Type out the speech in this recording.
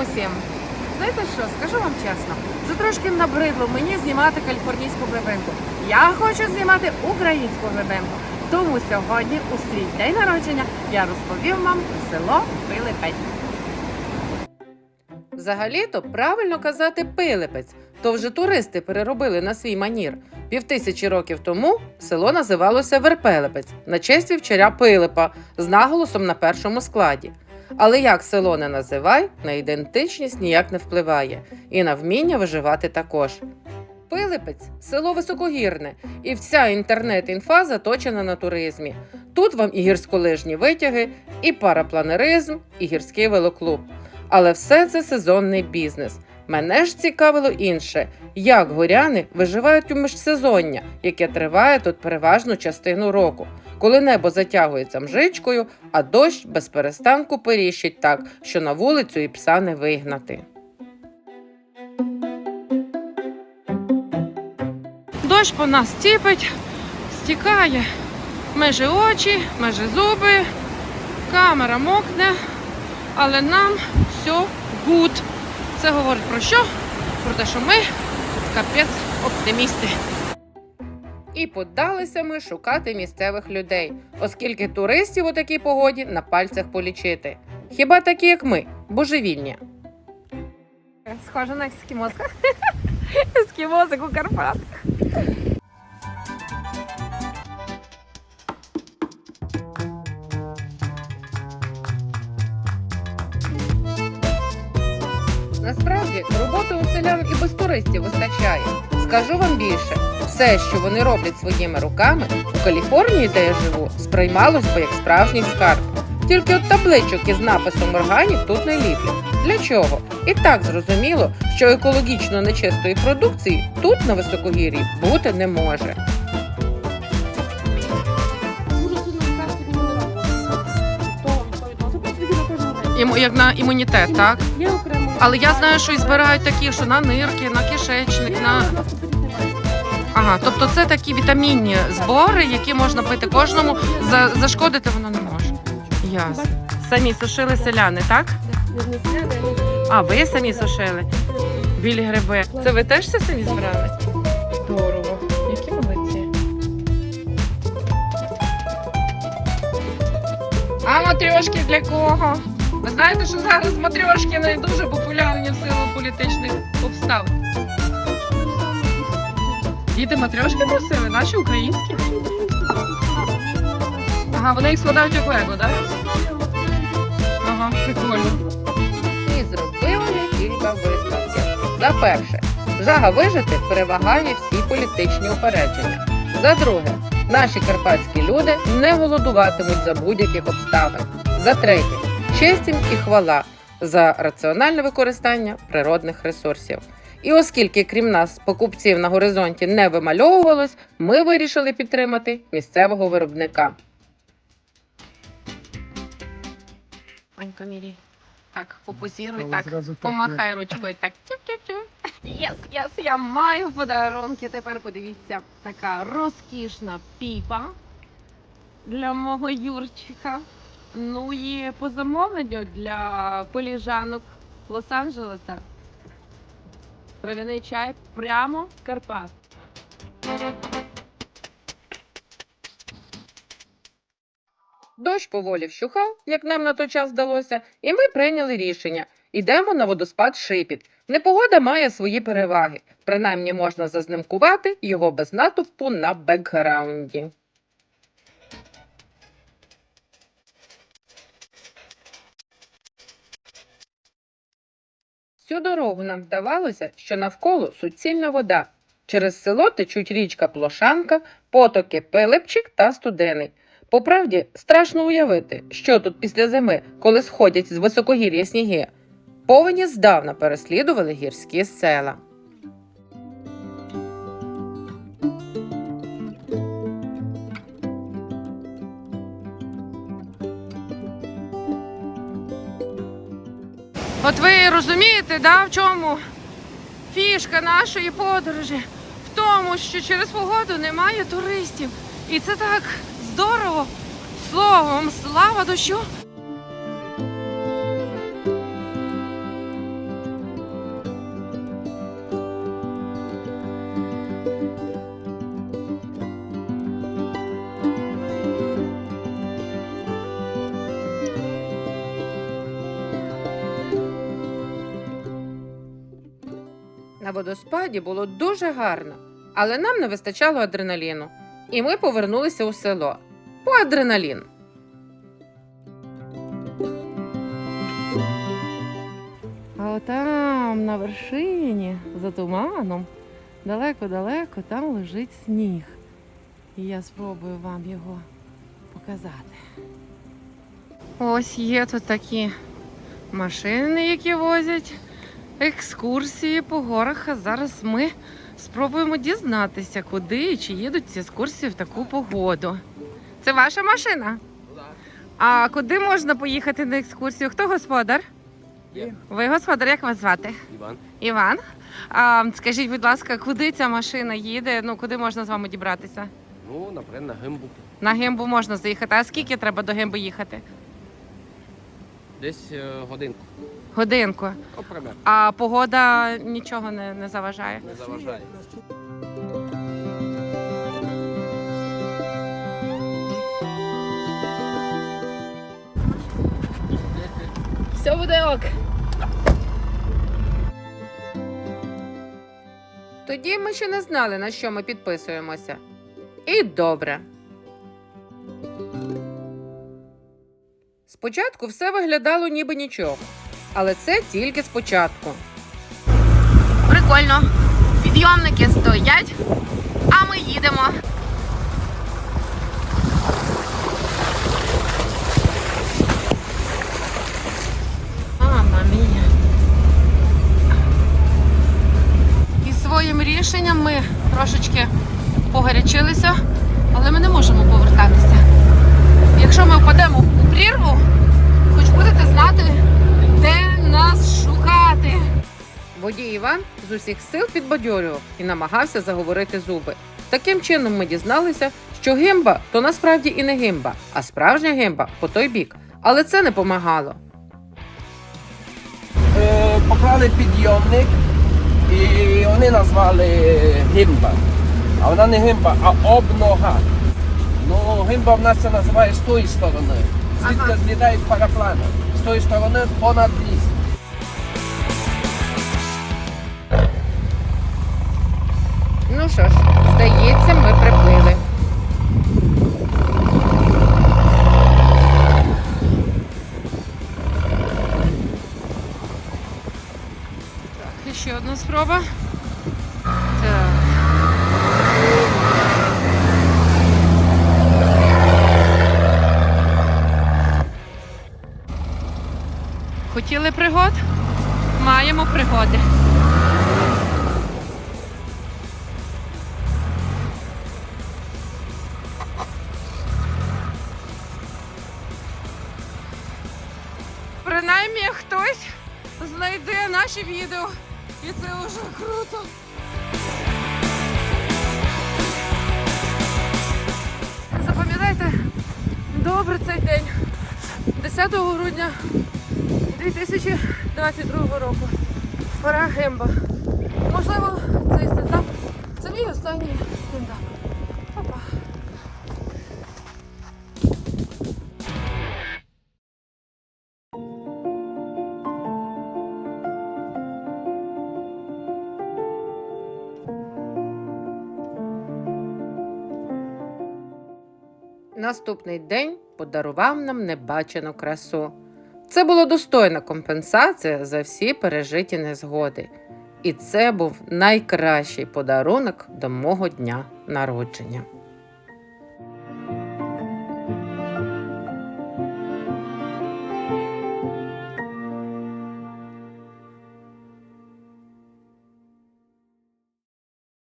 всім! Знаєте що, скажу вам чесно, вже трошки набридло мені знімати каліфорнійську глибинку. Я хочу знімати українську глибинку. Тому сьогодні, у свій день народження, я розповім вам про село Пилипець. Взагалі-то правильно казати Пилипець, то вже туристи переробили на свій манір. Півтисячі років тому село називалося Верпелепець на честь вівчаря Пилипа з наголосом на першому складі. Але як село не називай, на ідентичність ніяк не впливає, і на вміння виживати також. Пилипець село високогірне, і вся інтернет-інфа заточена на туризмі. Тут вам і гірськолижні витяги, і парапланеризм, і гірський велоклуб. Але все це сезонний бізнес. Мене ж цікавило інше, як горяни виживають у міжсезоння, яке триває тут переважну частину року, коли небо затягується мжичкою, а дощ без перестанку періщить так, що на вулицю і пса не вигнати. Дощ по нас ціпить, стікає межі очі, межі зуби, камера мокне, але нам все гуд. Це говорить про що? Про те, що ми капець оптимісти. І подалися ми шукати місцевих людей, оскільки туристів у такій погоді на пальцях полічити. Хіба такі, як ми, божевільні. Схоже на ескімоска. Ескімозик у Карпатах. Насправді роботи у селян і без туристів вистачає. Скажу вам більше, все, що вони роблять своїми руками, у Каліфорнії, де я живу, сприймалось би як справжній скарб. Тільки от табличок із написом органів тут не ліплять. Для чого? І так зрозуміло, що екологічно нечистої продукції тут на високогір'ї бути не може. Йому як на імунітет, так? Є окремо. Але я знаю, що і збирають такі, що на нирки, на кишечник, на. Ага, тобто це такі вітамінні збори, які можна пити кожному. За... Зашкодити воно не може. Ясно. Самі сушили селяни, так? А, ви самі сушили? Білі гриби. Це ви теж все самі збирали? Здорово. Які молодці. А матрьошки для кого? Ви знаєте, що зараз матрьошки не дуже популярні в силу політичних обставин. Діти матрьошки просили, наші українські. Ага, вони їх складають як лего, так? Ага, прикольно. І зробили кілька висновків. За перше, жага вижити перевагає всі політичні упередження. За друге, наші карпатські люди не голодуватимуть за будь-яких обставин. За третє, честь їм і хвала за раціональне використання природних ресурсів. І оскільки, крім нас, покупців на горизонті не вимальовувалось, ми вирішили підтримати місцевого виробника. Анька, мірі. Так, попозіруй, так. Помахай ручкою так. Тю-тю-тю. Єс, єс, я маю подарунки. Тепер подивіться, така розкішна піпа для мого Юрчика. Ну і по замовленню для поліжанок Лос-Анджелеса. Трав'яний чай прямо з Карпат. Дощ поволі вщухав, як нам на той час здалося, і ми прийняли рішення. Ідемо на водоспад Шипіт. Непогода має свої переваги. Принаймні можна зазнимкувати його без натовпу на бекграунді. Всю дорогу нам здавалося, що навколо суцільна вода. Через село течуть річка Плошанка, потоки Пилипчик та Студений. По правді, страшно уявити, що тут після зими, коли сходять з високогір'я сніги. Повені здавна переслідували гірські села. От ви розумієте, да, в чому фішка нашої подорожі? В тому, що через погоду немає туристів. І це так здорово. Словом, слава дощу. Водоспаді було дуже гарно, але нам не вистачало адреналіну, і ми повернулися у село по адреналін. А отам на вершині, за туманом, далеко-далеко там лежить сніг. І я спробую вам його показати. Ось є тут такі машини, які возять екскурсії по горах. А зараз ми спробуємо дізнатися, куди і чи їдуть ці екскурсії в таку погоду. Це ваша машина? А куди можна поїхати на екскурсію? Хто господар? Ви господар, як вас звати? Іван. Іван. А, скажіть, будь ласка, куди ця машина їде? Ну, куди можна з вами дібратися? Ну, наприклад, на гимбу. На гимбу можна заїхати. А скільки треба до гимбу їхати? Десь е, годинку. Годинку. Примерно. А погода нічого не, не заважає. Не заважає. Все буде ок. Тоді ми ще не знали, на що ми підписуємося. І добре. Спочатку все виглядало ніби нічого. Але це тільки спочатку. Прикольно. Підйомники стоять, а ми їдемо. Мама своїм рішенням ми трошечки погарячилися, але ми не можемо повертатися. Якщо ми впадемо у прірву, хоч будете знати, де нас шукати. Водій Іван з усіх сил підбадьорював і намагався заговорити зуби. Таким чином ми дізналися, що гимба то насправді і не гимба, а справжня гимба по той бік. Але це не помагало. Е, поклали підйомник і вони назвали гимба. А вона не гимба, а обнога. Ну, гимба в нас це називає з тої сторони. Звідки Ага. злітають параплани. З тої сторони понад ліс. Ну що ж, здається, ми приплили. Так, ще одна спроба. Хотіли пригод? Маємо пригоди. Принаймні хтось знайде наші відео. І це вже круто. Запам'ятайте добре цей день. 10 грудня 2022 року. Пора гемба. Можливо, цей стендап це мій останній стендап. Па-па. Наступний день подарував нам небачену красу. Це була достойна компенсація за всі пережиті незгоди. І це був найкращий подарунок до мого дня народження.